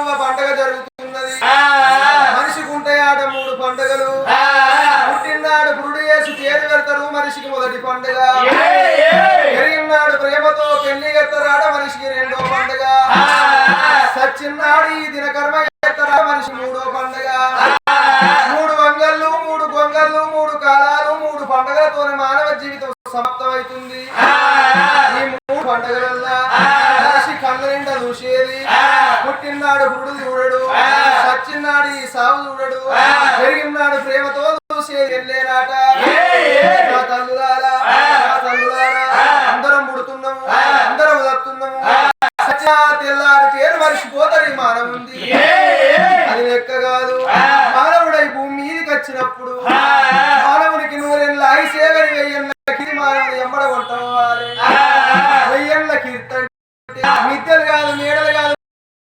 లక్ష్మమ్మ పండగ జరుగుతున్నది. మనిషికి ఉంటాయి ఆట మూడు పండుగలు. పుట్టినాడు పురుడు చేసి చేరు పెడతారు మనిషికి మొదటి పండుగ. పెరిగినాడు ప్రేమతో పెళ్ళి ఎత్తరాడ మనిషికి రెండో పండుగ. సచ్చిన్నాడు ఈ దిన కర్మ ఎత్తరా మనిషి మూడో పండుగ. మూడు వంగళ్ళు మూడు గొంగళ్ళు మూడు కాలాలు మూడు పండుగలతో మానవ జీవితం పుట్టినాడు పురుడు చూడడు. సచ్చిన్నాడు ఈ సాగు చూడడు. పెరిగినాడు ప్రేమతో చూసేది వెళ్ళేనాట నా తల్లులారా నా తల్లులారా అందరం పుడుతున్నాము అందరం ఉదత్తున్నాము. సత్య తెల్లారి పేరు మరిచిపోతారు ఈ మానవుంది. అది లెక్క కాదు. మానవుడై భూమి మీదకి వచ్చినప్పుడు మానవునికి నూరెళ్ళ ఐసేవరి వెయ్యన్నకి మానవుని ఎంబడ కొట్టవా